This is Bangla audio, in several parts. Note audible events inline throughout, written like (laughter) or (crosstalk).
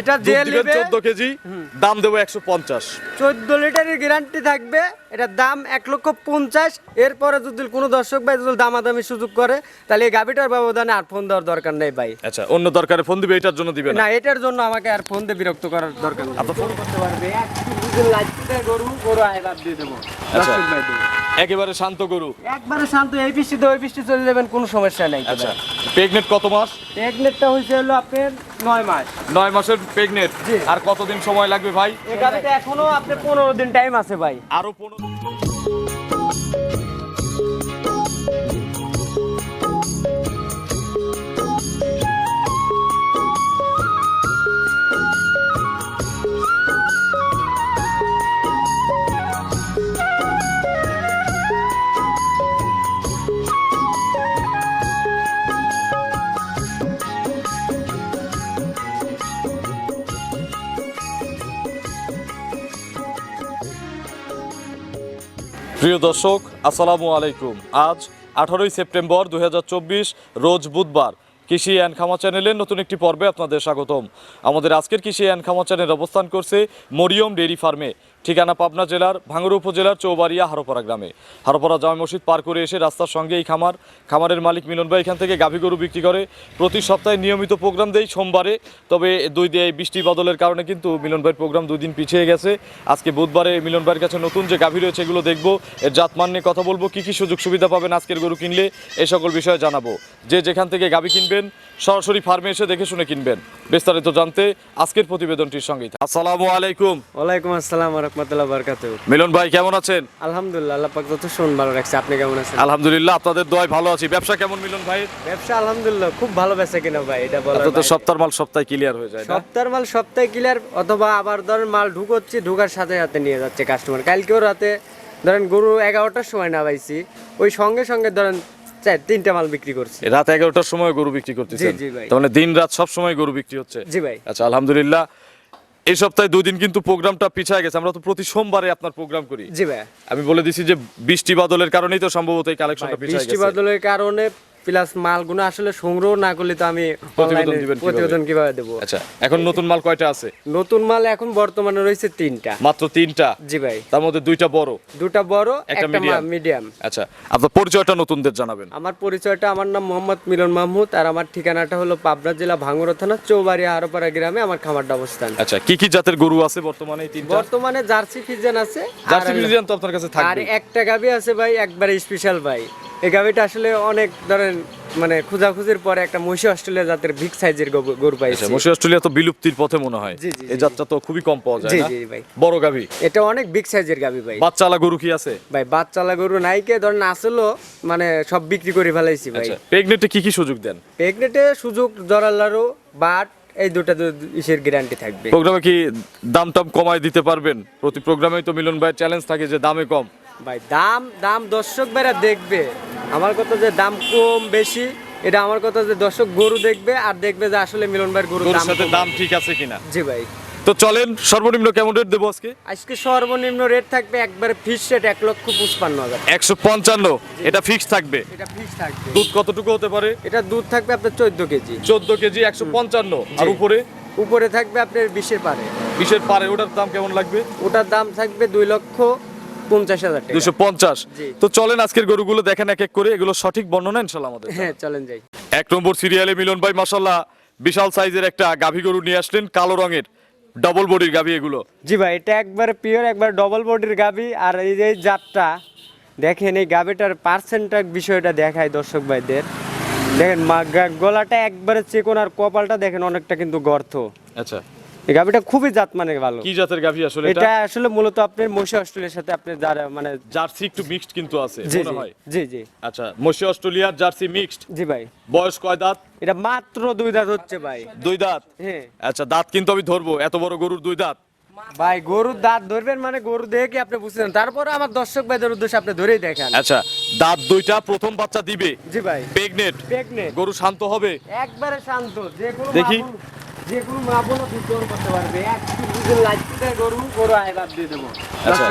এটা যে নেবে চোদ্দ কেজি দাম দেবো একশো পঞ্চাশ। চোদ্দ লিটারের গ্যারান্টি থাকবে এটার দাম এক লক্ষ পঞ্চাশ। এরপরে যদি কোনো দর্শক ভাই যদি দামাদামি সুযোগ করে তাহলে এই গাভিটার ব্যবধানে আর ফোন দেওয়ার দরকার নেই ভাই। আচ্ছা অন্য দরকারে ফোন দিবে এটার জন্য দিবে না? না এটার জন্য আমাকে আর ফোন দিয়ে বিরক্ত করার দরকার নেই। আপনার ফোন করতে পারবে। এক গরু গরু আইবার দিয়ে দেবো। আচ্ছা। দর্শক ভাই। একেবারে শান্ত গরু। একবারে শান্ত এই বৃষ্টিতে ওই বৃষ্টি চলে যাবেন কোনো সমস্যা নেই আচ্ছা প্রেগনেট কত মাস? প্রেগনেটটা হয়েছে হলো আপনার নয় মাস। নয় মাসের প্রেগনেট আর কতদিন সময় লাগবে ভাই? এখানে এখনও আপনার পনেরো দিন টাইম আছে ভাই। আরও পনেরো প্রিয় দর্শক, আসসালামু আলাইকুম। আজ আঠারোই সেপ্টেম্বর দু হাজার চব্বিশ, রোজ বুধবার কৃষি অ্যান্ড খামা চ্যানেলের নতুন একটি পর্বে আপনাদের স্বাগতম। আমাদের আজকের কৃষি অ্যান্ড খামা চ্যানেল অবস্থান করছে মরিয়ম ডেইরি ফার্মে। ঠিকানা পাবনা জেলার ভাঙড়া উপজেলার চৌবাড়িয়া হারোপাড়া গ্রামে। হারোপাড়া জামা মসজিদ পার করে এসে রাস্তার সঙ্গে এই খামার খামারের মালিক মিলন ভাই এখান থেকে গাভী গরু বিক্রি করে। প্রতি সপ্তাহে নিয়মিত প্রোগ্রাম দেই সোমবারে তবে দুই দিয়ে বৃষ্টি বদলের কারণে কিন্তু মিলন ভাইয়ের প্রোগ্রাম দুই দিন পিছিয়ে গেছে। আজকে বুধবারে মিলন ভাইয়ের কাছে নতুন যে গাভী রয়েছে এগুলো দেখব। এর জাতমান নিয়ে কথা বলব কী কী সুযোগ সুবিধা পাবেন আজকের গরু কিনলে এই সকল বিষয়ে জানাব। যে যেখান থেকে গাভী কিনবেন সরাসরি ফার্মে এসে দেখে শুনে কিনবেন। বিস্তারিত জানতে আজকের প্রতিবেদনটির সঙ্গে আসসালামু আলাইকুম। ওয়ালাইকুম আসসালাম রহমতুল্লাহ বারকাত মিলন ভাই কেমন আছেন? আলহামদুলিল্লাহ আল্লাহ পাক যত ভালো রাখছে আপনি কেমন আছেন? আলহামদুলিল্লাহ আপনাদের দোয়ায় ভালো আছি। ব্যবসা কেমন মিলন ভাই? ব্যবসা আলহামদুলিল্লাহ খুব ভালো বেচে কিনা ভাই এটা বলার আপনাদের বাইরে। মাল সপ্তাহে ক্লিয়ার হয়ে যায় সপ্তাহের মাল সপ্তাহে ক্লিয়ার অথবা আবার ধরেন মাল ঢুকোচ্ছি ঢুকার সাথে সাথে নিয়ে যাচ্ছে কাস্টমার কালকেও রাতে ধরেন গরু এগারোটার সময় না পাইছি ওই সঙ্গে সঙ্গে ধরেন তিনটা মাল বিক্রি করছি। রাত এগারোটার সময় গরু বিক্রি। তার মানে দিন রাত সব সময় গরু বিক্রি হচ্ছে। জি ভাই। আচ্ছা আলহামদুলিল্লাহ। এই সপ্তাহে দুই দিন কিন্তু প্রোগ্রামটা পিছায় গেছে। আমরা তো প্রতি সোমবারে আপনার প্রোগ্রাম করি। জি ভাই। আমি বলে দিছি যে বৃষ্টি বাদলের কারণেই তো সম্ভবত এই কালেকশনটা পিছায় বৃষ্টি বাদলের কারণে প্লাস মালগুলো আসলে সংগ্রহ না করলে তো আমি প্রতিবেদন কীভাবে? দেবো? আচ্ছা এখন নতুন মাল কয়টা আছে? নতুন মাল এখন বর্তমানে রয়েছে তিনটা। মাত্র তিনটা? জি ভাই। তার মধ্যে দুইটা বড়? দুটা বড় একটা মিডিয়াম আচ্ছা আপনার পরিচয়টা নতুনদের জানাবেন। আমার পরিচয়টা আমার নাম মোহাম্মদ মিলন মাহমুদ আর আমার ঠিকানাটা হলো পাবনা জেলা ভাঙ্গুরা থানা চৌবাড়িয়া হারোপাড়া গ্রামে আমার খামারটা অবস্থান। আচ্ছা কি কি জাতের গরু আছে বর্তমানে এই তিনটা? বর্তমানে জার্সি ফিজিয়ান আছে জার্সি মিউজিয়াম তো আপনার কাছে থাকবে আর একটা গাবি আছে ভাই একবারে স্পেশাল ভাই। এই গাবিটা আসলে অনেক ধরেন মানে খোঁজাখুঁজির পরে একটা মহিষী অস্ট্রেলিয়া জাতের বিগ সাইজের গরু পাইছি। আচ্ছা মসি অস্ট্রেলিয়া তো বিলুপ্তির পথে মনে হয়। এই জাতটা তো খুবই কম পাওয়া যায় না? জি ভাই। বড় গাভী? এটা অনেক বিগ সাইজের গাবি ভাই। বাচ্চালা গরু কি আছে? ভাই বাচ্চালা গরু নাইকে ধরেন আসলো মানে সব বিক্রি করে ফেলাইছি ভাই। আচ্ছা প্রেগনেটে কি কি সুযোগ দেন? প্রেগনেটে সুযোগ জরালারও বাট এই দুটা ইসের গ্যারান্টি থাকবে। প্রোগ্রামে কি দাম টাম কমায় দিতে পারবেন? প্রতি প্রোগ্রামেই তো মিলন ভাই চ্যালেঞ্জ থাকে যে দামে কম। ভাই দাম দাম দর্শক ভাইরা দেখবে। আমার কথা যে দাম কম বেশি এটা আমার কথা যে দর্শক গরু দেখবে আর দেখবে যে আসলে মিলন ভাইয়ের গরু গরুর সাথে দাম ঠিক আছে কিনা? জি ভাই। তো চলেন সর্বনিম্ন কেমন রেট দেবো আজকে? আজকে সর্বনিম্ন রেট থাকবে একবারে ফিক্স রেট এক লক্ষ পঁচপান্ন হাজার। একশো পঞ্চান্ন এটা ফিক্স থাকবে? এটা ফিক্স থাকবে। দুধ কতটুকু হতে পারে? এটা দুধ থাকবে আপনার চোদ্দ কেজি। চোদ্দ কেজি একশো পঞ্চান্ন আর উপরে? উপরে থাকবে আপনার বিশের পারে। বিশের পারে ওটার দাম কেমন লাগবে? ওটার দাম থাকবে দুই লক্ষ পঞ্চাশ হাজার দুশো পঞ্চাশ। তো চলেন আজকের গরুগুলো দেখেন এক এক করে এগুলো সঠিক বর্ণনা ইনশাল্লাহ আমাদের হ্যাঁ চলেন যাই। এক নম্বর সিরিয়ালে মিলন ভাই মাসাল্লাহ বিশাল সাইজের একটা গাভী গরু নিয়ে আসলেন কালো রঙের ডবল বডির গাভী এগুলো। জি ভাই এটা একবার পিওর একবার ডবল বডির গাবি আর এই যে এই জাতটা দেখেন এই গাবিটার পার্সেন্টটা বিষয়টা দেখায় দর্শক ভাইদের। দেখেন মা- গলাটা একবারে চেকন আর কপালটা দেখেন অনেকটা কিন্তু গর্ত। আচ্ছা। এই গাবিটা খুবই জাত মানে ভালো। কি জাতের গাভী আসলে এটা? এটা আসলে মূলত আপনার মশি অস্ট্রেলিয়ার সাথে আপনি যারা মানে জার্সি একটু মিক্সড কিন্তু আছে মনে হয়? জি জি। আচ্ছা অস্ট্রেলিয়ার জার্সি মিক্সড জি ভাই। বয়স কয় দাঁত? এটা মাত্র দুই দাঁত হচ্ছে ভাই। দুই দাঁত? হ্যাঁ। আচ্ছা দাঁত কিন্তু আমি ধরবো এত বড় গরুর দুই দাঁত? ভাই গরুর দাঁত ধরবেন মানে গরু দেখে কি আপনি বুঝছেন তারপরে আমার দর্শক ভাইদের উদ্দেশ্যে আপনি ধরেই দেখেন। আচ্ছা দাঁত দুইটা প্রথম বাচ্চা দিবে? জি ভাই। প্রেগনেট প্রেগনেন্ট গরু শান্ত হবে? একবারে শান্ত যে কোনো দেখি। বোন- যে কোনো মা দুধ করতে পারবে। এক লাগতে গরু গরু আইবার দিয়ে দেবো। আচ্ছা।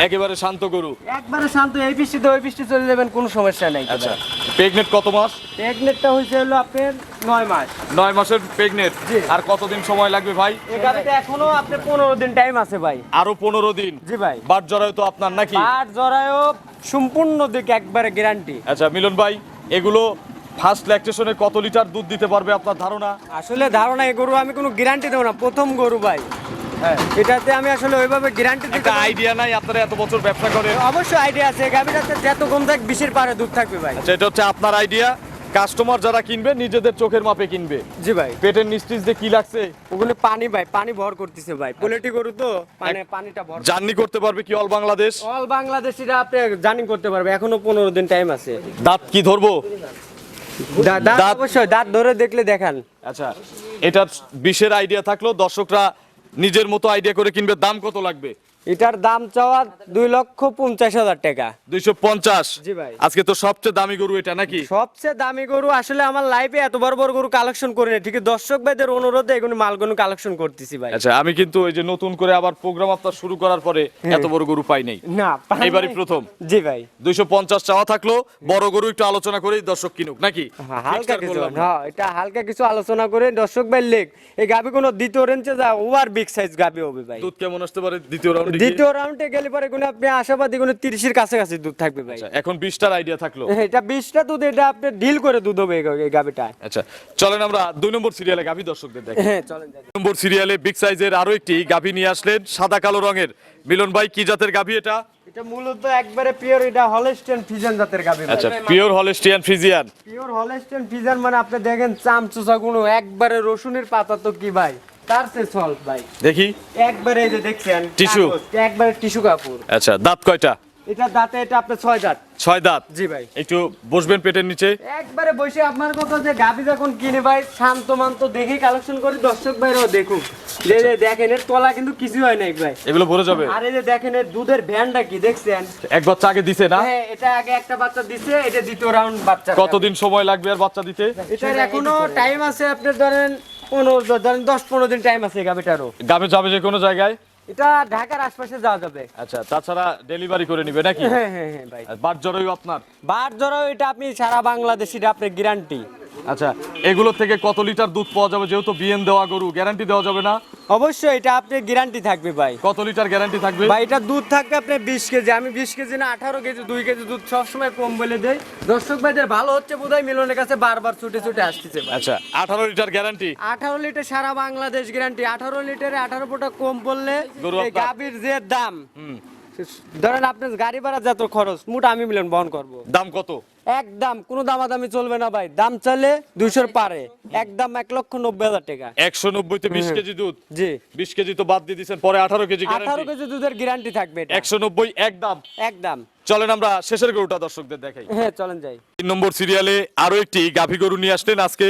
একেবারে শান্ত গরু। একবারে শান্ত এই বৃষ্টিতে ওই বৃষ্টি চলে যাবেন কোনো সমস্যা নাই। আচ্ছা। প্রেগনেট কত মাস? প্রেগনেটটা হয়েছে হলো আপনার নয় মাস। নয় মাসের প্রেগনেট আর কতদিন সময় লাগবে ভাই? গাড়িটা এখনও আপনার পনেরো দিন টাইম আছে ভাই। আরও পনেরো দিন। জি ভাই। বাট জরায়ু তো আপনার নাকি? পাট জরায়ও সম্পূর্ণ দিকে একবারে গ্যারান্টি আচ্ছা মিলন ভাই এগুলো ফার্স্ট ল্যাকটেশনে কত লিটার দুধ দিতে পারবে আপনার ধারণা? আসলে ধারণা এই গরু আমি কোনো গ্যারান্টি দেবো না। প্রথম গরু ভাই। হ্যাঁ। এটাতে আমি আসলে ওইভাবে গ্যারান্টি দিতে একটা আইডিয়া নাই আপনারা এত বছর ব্যবসা করেন অবশ্যই আইডিয়া আছে। গাভিটাতে যত কম থাক বিশের পারে দুধ থাকবে ভাই। আচ্ছা এটা হচ্ছে আপনার আইডিয়া কাস্টমার যারা কিনবে নিজেদের চোখের মাপে কিনবে। জি ভাই। পেটের নিস্টিস দিয়ে কি লাগছে? ওগুলো পানি ভাই পানি ভর করতেছে ভাই। পোলেটি গরু তো মানে পানিটা ভর জার্নি করতে পারবে কি অল বাংলাদেশ অল বাংলাদেশিরা আপনি জার্নি করতে পারবে। এখনও পনেরো দিন টাইম আছে। দাঁত কি ধরবো? দাঁত অবশ্যই দাঁত ধরে দেখলে দেখান। আচ্ছা এটা বিশের আইডিয়া থাকল। দর্শকরা নিজের মতো আইডিয়া করে কিনবে। দাম কত লাগবে? এটার দাম চাওয়া দুই লক্ষ পঞ্চাশ হাজার টাকা। দুইশো পঞ্চাশ? জি ভাই। আজকে তো সবচেয়ে দামি গরু এটা নাকি? সবচেয়ে দামি গরু আসলে আমার লাইফে এত বড় বড় গরু কালেকশন করি না ঠিক দর্শক ভাইদের অনুরোধে এগুলো মালগুলো কালেকশন করতেছি ভাই। আচ্ছা আমি কিন্তু ওই যে নতুন করে আবার প্রোগ্রাম আপনার শুরু করার পরে এত বড় গরু পাই নাই। না নাই। প্রথম। জি ভাই। দুইশো পঞ্চাশ চাওয়া থাকল বড় গরু একটু আলোচনা করেই দর্শক কিনুক নাকি? হ্যাঁ, হালকা কিছু। হ্যাঁ এটা হালকা কিছু আলোচনা করে দর্শক ভাই লেখ। এই গাবি কোনো দ্বিতীয় রেঞ্জে যা ওভার বিগ সাইজ গাবি হবে ভাই। দুধ কেমন আসতে পারে? দ্বিতীয় রাউন্ডে দ্বিতীয় রাউন্ডে গেলে পরে কোনো আপনি আশাবাদী কোনো তিরিশের কাছাকাছি দুধ থাকবে ভাই। এখন বিশটার আইডিয়া থাকল। (laughs) এটা বিশটা দুধ এটা আপনি ডিল করে দুধ হবে এই- গাবিটা। আচ্ছা চলেন আমরা দুই নম্বর সিরিয়ালে গাভী দর্শকদের দেখি। হ্যাঁ চলেন নম্বর সিরিয়ালে বিগ সাইজের আরও একটি গাভী নিয়ে আসলেন সাদা কালো রঙের। মিলন ভাই কি জাতের গাভী এটা? এটা মূলত একবারে পিওর এটা হলস্টেন ফিজান জাতের গাবি আচ্ছা pure Holstein Friesian pure Holstein Friesian মানে আপনি দেখেন চামচুচা গুলো একবারে রসুনের পাতা তো কি ভাই? তার সে সল্ভ ভাই। দেখি। একবারে এই যে দেখছেন? কাগজ, একবারে টিস্যু কাপড়। আচ্ছা দাঁত কয়টা? এটা দাঁতে এটা আপনার ছয় দাঁত। ছয় দাঁত? জি ভাই। একটু বসবেন পেটের নিচে। একবারে বসে আপনার কথা যে গাবি যখন কিনে ভাই শান্ত মান্ত দেখে কালেকশন করি দর্শক ভাইরাও দেখুক। যে যে দেখেন এর তলা কিন্তু কিছু হয় নাই ভাই। এগুলো ভরে যাবে। আর এই যে দেখেন এর দুধের ভ্যানটা কি দেখছেন? এক বাচ্চা আগে দিছে না? হ্যাঁ এটা আগে একটা বাচ্চা দিছে এটা দ্বিতীয় রাউন্ড বাচ্চা। কতদিন সময় লাগবে আর বাচ্চা দিতে? এটার এখনও টাইম আছে আপনার ধরেন পনেরো ধরেন দশ পনেরো দিন টাইম আছে এই গাবিটারও গাবে যাবে যে কোনো জায়গায়? এটা ঢাকার আশপাশে যাওয়া যাবে। আচ্ছা তাছাড়া ডেলিভারি করে নিবে নাকি? হ্যাঁ হ্যাঁ হ্যাঁ ভাই। বার আপনার? বার এটা আপনি সারা বাংলাদেশের আপনার গ্যারান্টি আচ্ছা এগুলো থেকে কত লিটার দুধ পাওয়া যাবে? যেহেতু বিএন দেওয়া গরু গ্যারান্টি দেওয়া যাবে না। অবশ্যই এটা আপনার গ্যারান্টি থাকবে ভাই। কত লিটার গ্যারান্টি থাকবে? ভাই এটা দুধ থাকবে আপনার বিশ কেজি। আমি বিশ কেজি না আঠারো কেজি দুই কেজি দুধ সবসময় কম বলে দেয় দর্শক ভাইদের ভালো হচ্ছে বোধহয় মিলনের কাছে বারবার ছুটে ছুটে আসতেছে আচ্ছা আঠারো লিটার গ্যারান্টি আঠারো লিটার সারা বাংলাদেশ গ্যারান্টি আঠারো লিটারে আঠারো ফুটা কম পড়লে গাভীর যে দাম ধরেন আপনার গাড়ি ভাড়া যত খরচ মোটা আমি মিলন বহন করব। দাম কত? একদম কোনো দামাদামি চলবে না ভাই। দাম চাইলে দুইশোর পারে। একদম এক লক্ষ নব্বই হাজার টাকা। একশো নব্বইতে বিশ কেজি দুধ? জি। বিশ কেজি তো বাদ দিয়ে দিচ্ছেন পরে আঠারো কেজি আঠারো কেজি দুধের গ্যারান্টি থাকবে একশো নব্বই এক দাম। একদম চলেন আমরা শেষের গরুটা দর্শকদের দেখাই। হ্যাঁ চলেন যাই। তিন নম্বর সিরিয়ালে আরও একটি গাভী গরু নিয়ে আসলেন আজকে।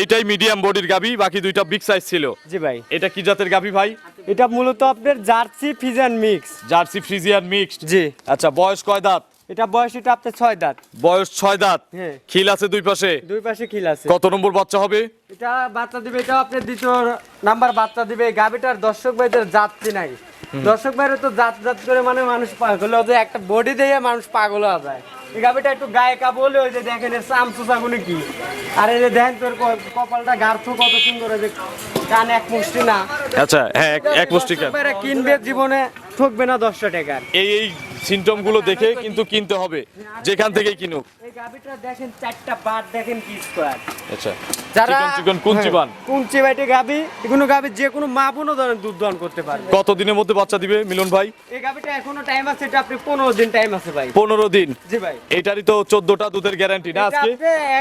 এইটাই মিডিয়াম বডির গাভী বাকি দুইটা বিগ সাইজ ছিল। জি ভাই। এটা কি জাতের গাভী ভাই? এটা মূলত আপনার Jersey Friesian mix. Jersey Friesian mixed. জি। আচ্ছা বয়স কয় দাঁত? এটা বয়স এটা আপনার ছয় দাঁত। বয়স ছয় দাঁত। হ্যাঁ। খিল আছে দুই পাশে? দুই পাশে খিল আছে। কত নম্বর বাচ্চা হবে? এটা বাচ্চা দিবে এটা আপনার দ্বিতীয় নাম্বার বাচ্চা দিবে। গাভিটার দর্শক ভাইদের জাতটি নাই। দর্শক ভাইরা তো জাত জাত করে মানে মানুষ পাগল হয়ে যায়, একটা বডি দিয়ে মানুষ পাগল হয়ে যায়। এই গাভিটা একটু গায়ে কাবলে ওই যে দেখেন এর চাম চুচাগুনি কি। আর এই যে দেখেন তোর কপালটা গার্থ কত সুন্দর যে কান এক মুষ্টি না। আচ্ছা হ্যাঁ এক মুষ্টি কিনবে জীবনে। ঠকবে না দশটা টাকার। এই এই সিমটমগুলো দেখে কিন্তু কিনতে হবে। যেখান থেকেই কিনুক। এই গাভিটা দেখেন চারটা দেখেন কি স্কোয়ার আচ্ছা যারা চিকন বান। হ্যাঁ, গাবি এগুলো গাবি যে কোনো মা বোনও ধরেন দুধ দহন করতে পারবে। কত দিনের মধ্যে বাচ্চা দিবে মিলন ভাই? এই গাবিটা এখনও টাইম আছে এটা আপনি পনেরো দিন টাইম আছে ভাই। পনেরো দিন। জি ভাই। এটারই তো চোদ্দটা দুধের গ্যারান্টি না আজকে?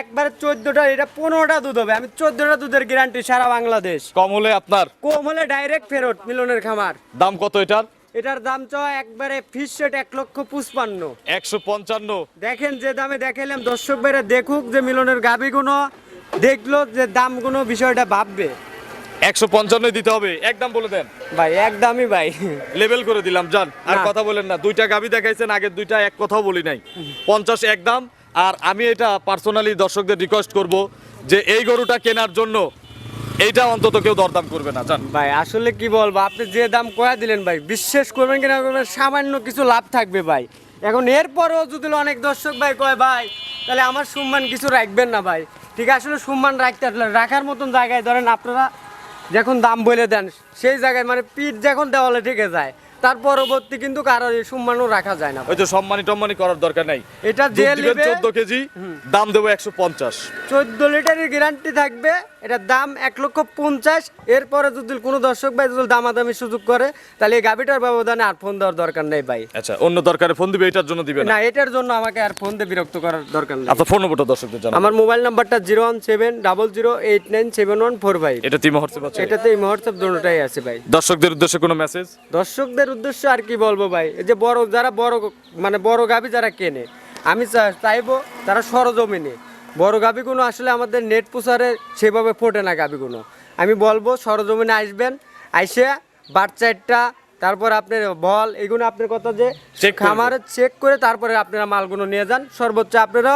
একবারে চোদ্দটা এটা পনেরোটা দুধ হবে। আমি চোদ্দটা দুধের গ্যারান্টি সারা বাংলাদেশ। কম হলে আপনার? কম হলে ডাইরেক্ট ফেরত মিলনের খামার। দাম কত এটার? এটার দাম চ একবারে ফিস সেট এক লক্ষ পুষ্পান্ন একশো পঞ্চান্ন। দেখেন যে দামে দেখাইলাম দর্শক ভাইরা দেখুক যে মিলনের গাবিগুলো দেখল যে দামগুলো বিষয়টা ভাববে। একশো পঞ্চান্নই দিতে হবে একদম বলে দেন। ভাই একদমই ভাই। লেভেল করে দিলাম জান আর কথা বলেন না দুইটা গাবি দেখাইছেন আগের দুইটা এক কথাও বলি নাই। পঞ্চাশ একদম আর আমি এটা পার্সোনালি দর্শকদের রিকোয়েস্ট করব যে এই গরুটা কেনার জন্য এইটা অন্তত কেউ দরদাম করবে না, জান। ভাই, আসলে কি বলব, আপনি যে দাম কয়া দিলেন ভাই, বিশ্বাস করবেন কিনা করবেন, সামান্য কিছু লাভ থাকবে ভাই। এখন এরপরও যদি অনেক দর্শক ভাই কয়, ভাই, তাহলে আমার সম্মান কিছু রাখবেন না ভাই। ঠিক আসলে সম্মান রাখতে রাখার মতন জায়গায় ধরেন আপনারা যখন দাম বলে দেন, সেই জায়গায় মানে পিঠ যখন দেওয়ালে ঠেকে যায়। তার পরবর্তী কিন্তু কারোর এই সম্মানও রাখা যায় না। ওই তো সম্মানী টম্মানি করার দরকার নাই। এটা যে নেবে চোদ্দ কেজি দাম দেবো একশো পঞ্চাশ। চোদ্দ লিটারের গ্যারান্টি থাকবে এটার দাম এক লক্ষ পঞ্চাশ। এরপরে যদি কোনো দর্শক ভাই যদি দামাদামি সুযোগ করে তাহলে এই গাভিটার ব্যবধানে আর ফোন দেওয়ার দরকার নেই ভাই। আচ্ছা অন্য দরকারে ফোন দিবে এটার জন্য দিবে না? না এটার জন্য আমাকে আর ফোন দিয়ে বিরক্ত করার দরকার নেই। আপনার ফোন নম্বরটা দর্শকদের জানান। আমার মোবাইল নাম্বারটা zero one seven double zero eight nine seven one four five. এটা তিন হোয়াটসঅ্যাপ আছে? এটাতে এই মুহূর্তে দুটোটাই আছে ভাই। দর্শকদের উদ্দেশ্যে কোনো মেসেজ দর্শকদের উদ্দেশ্য আর কি বলব ভাই? এই যে বড় যারা বড় মানে বড় গাভি যারা কেনে আমি চাইব তারা সরজমিনে। বড় গাভিগুলো আসলে আমাদের নেট প্রচারে সেভাবে ফোটে না গাভিগুলো। আমি বলব সরজমিনে আসবেন আইসে বাচ্চাটা তারপর আপনার বল এগুলো আপনার কথা যে খামারে চেক করে তারপরে আপনারা মালগুলো নিয়ে যান। সর্বোচ্চ আপনারা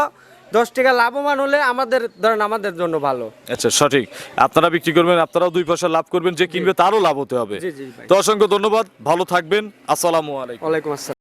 দশ টাকা লাভবান হলে আমাদের ধরেন আমাদের জন্য ভালো। আচ্ছা সঠিক। আপনারা বিক্রি করবেন আপনারাও দুই পয়সা লাভ করবেন যে কিনবে তারও লাভ হতে হবে। তো অসংখ্য ধন্যবাদ ভালো থাকবেন আসসালামু আলাইকুম। ওয়ালাইকুম আসসালাম।